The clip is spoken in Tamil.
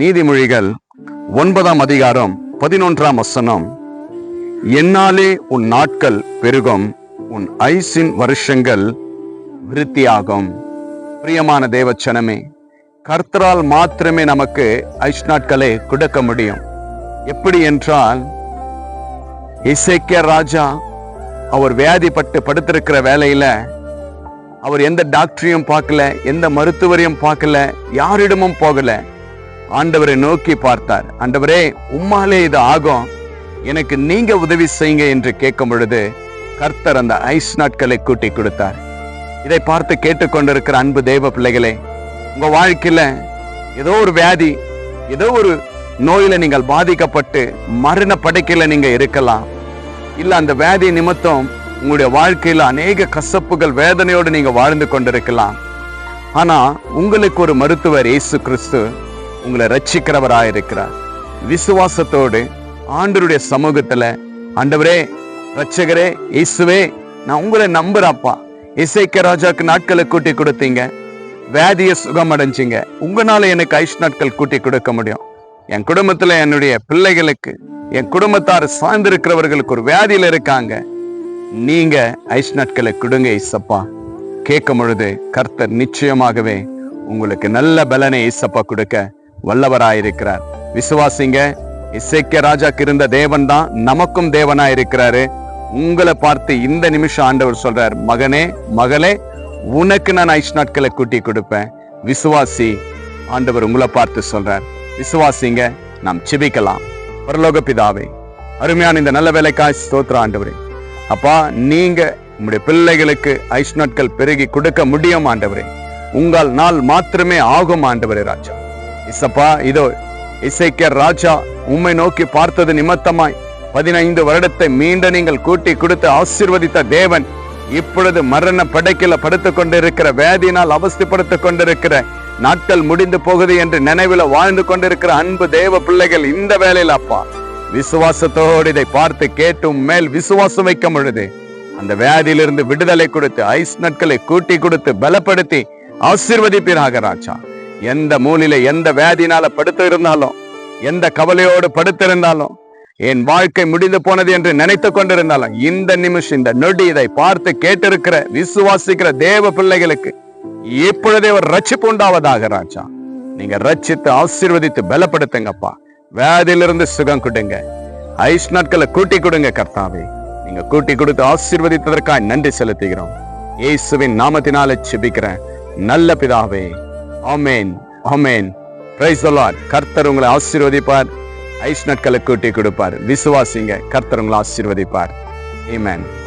நீதிமொழிகள் ஒன்பதாம் அதிகாரம் பதினொன்றாம் வசனம். என்னாலே உன் நாட்கள் பெருகும் உன் ஐசின் வருஷங்கள் விருத்தியாகும். பிரியமான தேவச்சனமே கர்த்தரால் மாத்திரமே நமக்கு ஐஸ் நாட்களை கொடுக்க முடியும். எப்படி என்றால் இசைக்கிய ராஜா அவர் வியாதிப்பட்டு படுத்திருக்கிற வேலையில அவர் எந்த டாக்டரையும் பார்க்கல எந்த மருத்துவரையும் பார்க்கல யாரிடமும் போகல. ஆண்டவரை நோக்கி பார்த்தார். ஆண்டவரே உம்மாலே இது ஆகும். எனக்கு நீங்க உதவி செய்யுங்க என்று கேட்கும் பொழுது கர்த்தர் அந்த ஐஸ் நாட்களை கூட்டி கொடுத்தார். இதை பார்த்து கேட்டுக்கொண்டிருக்கிற அன்பு தேவ பிள்ளைகளே உங்க வாழ்க்கையில ஏதோ ஒரு வியாதி ஏதோ ஒரு நோயில நீங்கள் பாதிக்கப்பட்டு மரண படைக்கையில நீங்க இருக்கலாம். இல்ல அந்த வியாதி நிமித்தம் உங்களுடைய வாழ்க்கையில அநேக கசப்புகள் வேதனையோடு நீங்க வாழ்ந்து கொண்டிருக்கலாம். ஆனா உங்களுக்கு ஒரு மருத்துவர் இயேசு கிறிஸ்து உங்களை ரட்சிக்கிறவராய் இருக்கிறார் விசுவாசத்தோடு ஆண்டருடைய சமூகத்துல ஆண்டவரே ரட்சகரே இயேசுவே நான் உங்களை நம்புறப்பா. இசைக்க ராஜாக்கு நாட்களை கூட்டி கொடுத்தீங்க. வியாதிய சுகம் அடைஞ்சிங்க. உங்களால எனக்கு ஐஸ் நாட்கள் கூட்டி கொடுக்க முடியும். என் குடும்பத்துல என்னுடைய பிள்ளைகளுக்கு என் குடும்பத்தார் சார்ந்திருக்கிறவர்களுக்கு ஒரு வியாதியில இருக்காங்க. நீங்க ஐஸ் நாட்களை கொடுங்க இசப்பா. கேட்கும் பொழுது கர்த்தர் நிச்சயமாகவே உங்களுக்கு நல்ல பலனை இசப்பா கொடுக்க வல்லவராயிருக்கிறார். விசுவாசிங்க இசைக்க ராஜாக்கு இருந்த தேவன் தான் நமக்கும் தேவனா இருக்கிறாரு உங்களை பார்த்து இந்த நிமிஷம் ஆண்டவர் சொல்றார் மகனே மகளே உனக்கு நான் ஐஸ் நாட்களை கூட்டி கொடுப்பேன். விசுவாசி ஆண்டவர் உங்களை பார்த்து சொல்றார். விசுவாசிங்க நாம் சிபிக்கலாம். பரலோக பிதாவே அருமையான இந்த நல்ல வேலைக்காய் ஸ்தோத்திர ஆண்டவரே. அப்பா நீங்க உங்களுடைய பிள்ளைகளுக்கு ஐஸ் நாட்கள் பெருகி கொடுக்க முடியும் ஆண்டவரே. உங்கள் நாள் மாத்திரமே ஆகும் ஆண்டவரே ராஜா. இசப்பா இதோ இசைக்க ராஜா உம்மை நோக்கி பார்த்தது நிமித்தமாய். பதினைந்து வருடத்தை மீண்டும் நீங்கள் கூட்டி கொடுத்து ஆசிர்வதித்த தேவன் இப்பொழுது மரண படைக்கல படுத்துக் கொண்டிருக்கிற வேதியினால் அவஸ்திப்படுத்திக் கொண்டிருக்கிற நாட்கள் முடிந்து போகுது என்று நினைவில் வாழ்ந்து கொண்டிருக்கிற அன்பு தேவ பிள்ளைகள் இந்த வேலையில் அப்பா விசுவாசத்தோடு இதை பார்த்து கேட்டும் மேல் விசுவாசம் வைக்கும் பொழுது அந்த வியாதியிலிருந்து விடுதலை கொடுத்து ஐஸ் நாட்களை கூட்டி கொடுத்து பலப்படுத்தி ஆசிர்வதிப்பீராக ராஜா. எந்த மூலையில எந்த வியாதினால படுத்து இருந்தாலும் எந்த கவலையோடு படுத்திருந்தாலும் என் வாழ்க்கை முடிந்து போனது என்று நினைத்து கொண்டிருந்தாலும் இந்த நிமிஷம் இந்த நொடி இதை பார்த்து கேட்டிருக்கிற விசுவாசிக்கிற தேவ பிள்ளைகளுக்கு இப்பொழுதே ஒரு ரட்சிப்பு உண்டாவதாக ராஜா. நீங்க ரட்சித்து ஆசீர்வதித்து பலப்படுத்துங்கப்பா. வியாதியிலிருந்து சுகம் கொடுங்க. ஐஸ் நாட்களை கூட்டி கொடுங்க கர்த்தாவே. நீங்க கூட்டி கொடுத்து ஆசீர்வதித்ததற்காக நன்றி செலுத்துகிறோம். இயேசுவின் நாமத்தினால செபிக்கிறேன் நல்ல பிதாவே. ஆமேன் ஆமேன். பிரைஸ் கர்த்தர் உங்களை ஆசீர்வதிப்பார். ஐஸ் நாட்களை கூட்டி கொடுப்பார். விசுவாசிங்க கர்த்தர் உங்களை ஆசீர்வதிப்பார். ஆமென்